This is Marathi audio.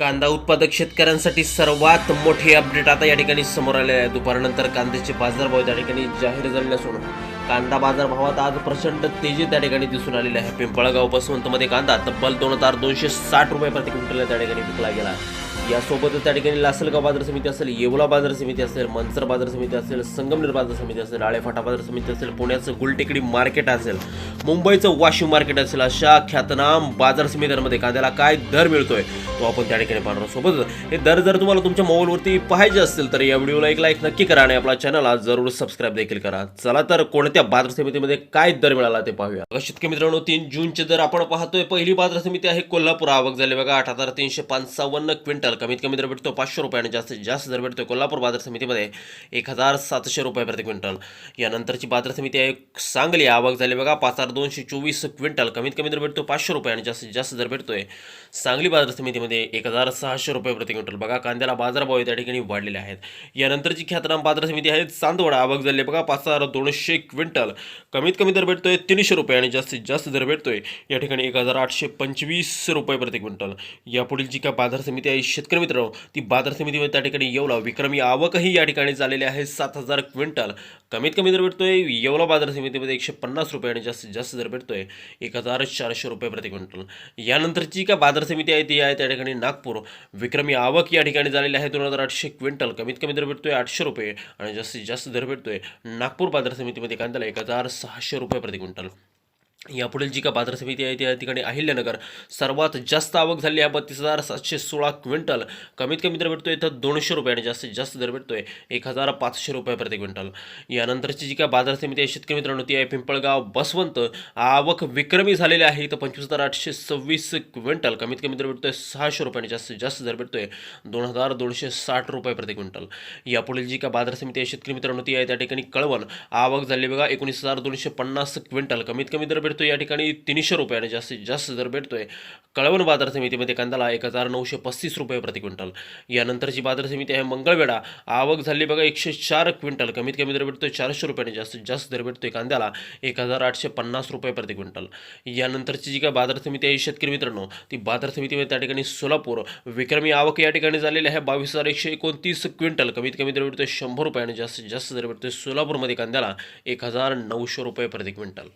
कांदा उत्पादक शेतकऱ्यांसाठी सर्वात मोठी अपडेट आता या ठिकाणी समोर आलेले आहे. दुपारनंतर कांद्याचे बाजारभाव त्या ठिकाणी जाहीर झालेले असून कांदा बाजारभावात आज प्रचंड तेजी त्या ठिकाणी दिसून आलेली आहे. पिंपळगाव बसवंतमध्ये कांदा तब्बल दोन हजार दोनशे साठ रुपये प्रति क्विंटल त्या ठिकाणी विकला गेला यासोबतच त्या ठिकाणी लासलगाव बाजार समिती असेल येवला बाजार समिती असेल मनसर बाजार समिती असेल संगमनेर बाजार समिती असेल आळेफाटा बाजार समिती असेल पुण्याचं गुलटेकडी मार्केट असेल मुंबईचं वाशिम मार्केट असेल अशा ख्यातनाम बाजार समित्यांमध्ये कांद्याला काय दर मिळतोय तो आपण त्या ठिकाणी पाहणार. सोबत सोबतच हे दर जर तुम्हाला तुमच्या मोबाईलवरती पाहिजे असतील तर या व्हिडिओला एक लाईक नक्की करा आणि आपला चॅनलला जरूर सबस्क्राईब देखील करा. चला तर कोणत्या बाजार समितीमध्ये काय दर मिळाला ते पाहूया. बघा शेतकरी मित्रांनो तीन जूनचे दर आपण पाहतोय. पहिली बाजार समिती आहे कोल्हापूर. आवक झाली बघा आठ हजार तीनशे पंचावन्न क्विंटल. कमीत कमी दर भेटतो पाचशे रुपये आणि जास्तीत जास्त दर भेटतो कोल्हापूर बाजार समितीमध्ये एक हजार सातशे रुपये प्रति क्विंटल. यानंतरची बाजार समिती आहे सांगली. आवक झाली बघा पाच हजार दोनशे चोवीस क्विंटल. कमीत कमी दर भेटतो पाचशे रुपये आणि जास्तीत जास्त दर भेटतोय सांगली बाजार समितीमध्ये एक हजार सहाशे रुपये प्रति क्विंटल. बघा कांद्याला बाजारभाव त्या ठिकाणी वाढलेले आहेत. यानंतरची ख्यातनाम बाजार समिती आहे चांदवडा. आवक झाली बघा पाच हजार दोनशे क्विंटल. कमीत कमी दर भेटतोय तीनशे रुपये आणि जास्तीत जास्त दर भेटतोय. या ठिकाणी एक हजार आठशे पंचवीस रुपये प्रति क्विंटल. यापुढील जी काय बाजार समिती आहे शेतकरी मित्र ती बाजार समितीमध्ये त्या ठिकाणी येवला. विक्रमी आवकही या ठिकाणी झालेली आहे. सात हजार क्विंटल. कमीत कमी दर भेटतोय. येवला बाजार समितीमध्ये एकशे पन्नास रुपये आणि जास्तीत जास्त दर भेटतोय. एक हजार चारशे रुपये प्रति क्विंटल. यानंतरची काय बाजार समिती आहे ती आहे त्या ठिकाणी नागपूर. विक्रमी आवक या ठिकाणी झालेली आहे. दोन हजार आठशे क्विंटल. कमीत कमी दर भेटतोय आठशे रुपये आणि जास्तीत जास्त दर भेटतोय नागपूर बाजार समितीमध्ये कांद्याला एक हजार सहाशे रुपये प्रति क्विंटल. यापुढील जी का बाजार समिती आहे त्या ठिकाणी अहिल्यानगर सर्वात जास्त आवक झाली आहे बत्तीस हजार सातशे सोळा क्विंटल. कमीत कमी दर भेटतोय इथं दोनशे रुपये आणि जास्तीत जास्त दर भेटतोय एक हजार पाचशे रुपये प्रति क्विंटल. यानंतरची जी काय बाजार समिती आहे शेतकरी मित्रांनो ती आहे पिंपळगाव बसवंत. आवक विक्रमी झालेली आहे इथं पंचवीस हजार आठशे सव्वीस क्विंटल. कमीत कमी दर भेटतोय सहाशे रुपये आणि जास्तीत जास्त दर भेटतोय दोन हजार दोनशे साठ रुपये प्रति क्विंटल. यापुढील जी काय बाजार समिती आहे शेतकरी मित्रांनो ती आहे त्या ठिकाणी कळवण. आवक झाली बघा एकोणीस हजार दोनशे पन्नास क्विंटल. कमीत कमी दर भेटतो भेटतो या ठिकाणी तीनशे रुपयाने जास्तीत जास्त दर भेटतोय. कळवण बाजार समितीमध्ये कांद्याला एक हजार नऊशे पस्तीस रुपये प्रति क्विंटल. यानंतरची बाजार समिती आहे मंगळवेढा. आवक झाली बघा एकशे चार क्विंटल. कमीत कमी दर भेटतोय चारशे रुपयाने जास्तीत जास्त दर भेटतोय कांद्याला एक हजार आठशे पन्नास रुपये प्रति क्विंटल. यानंतरची जी काय बाजार समिती आहे शेतकरी मित्रांनो ती बाजार समितीमध्ये त्या ठिकाणी सोलापूर विक्रमी आवक या ठिकाणी झालेली आहे. बावीस हजार एकशे एकोणतीस क्विंटल. कमीत कमी दर भेटतोय शंभर रुपयाने जास्तीत जास्त दर भेटतोय सोलापूरमध्ये कांद्याला एक हजार नऊशे रुपये प्रति क्विंटल.